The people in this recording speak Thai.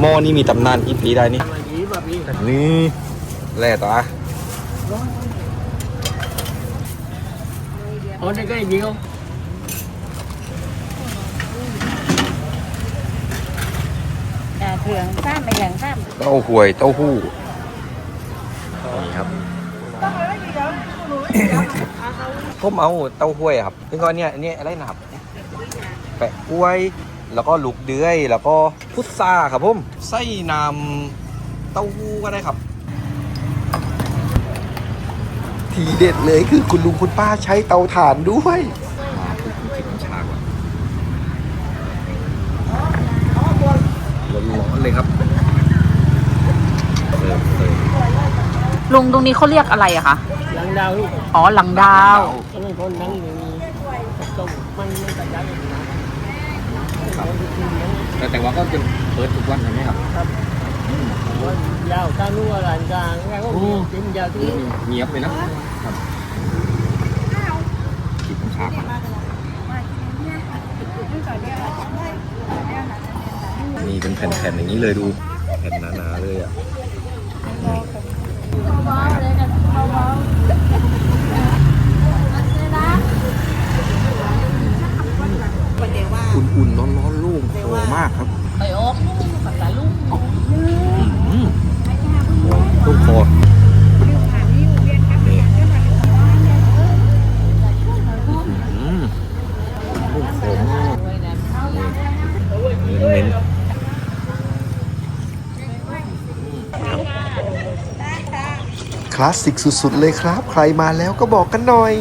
หม้อนี่มีตำนานกี่ปีได้นี่มาดีแบบนี้นี่แร่ต่ออะเอาได้ใกล้เดียว à, thường pháp mày lần pháp เต้าหวยเต้าหู้นี่ครับ ผมเอาเต้าห้วยครับแล้วก็เนี่ยอันนี้อะไรนะครับแปะกล้วย แล้วก็ลูกเดือย แล้วก็พุทราครับผมไส้น้ำเต้าหู้ก็ได้ครับ ทีเด็ดเลยคือคุณลุงคุณป้าใช้เตาถ่านด้วยมาปุ๊บจิบน้ำชาก่อนร้อนๆเลยครับเสิร์ฟเสิร์ฟลุงตรงนี้เขาเรียกอะไรอะคะ หลังดาวลูกอ๋อหลังดาว ก็ไม่พ้นทั้งอย่างนี้ต้มไม่ไม่ตัดใจเลยนะแต่แต่ ว่าก็จะเปิดทุกวันใช่ไหมครับยาวตาลู่อะไรต่างๆแล้วก็มีจิ้มยาวที่เงียบเลยนะครับกินชาก่อนนี่เป็นแผ่นๆอย่างนี้เลยดูแผ่นหนาๆเลยอะอุ่นๆร้อนๆโล่งโคมากครับ ไปโอ๊กภาษาลุง อืมลูกคอนี่อืมลูกโคมาก เน้นคลาสสิกสุดๆเลยครับ ใครมาแล้วก็บอกกันหน่อย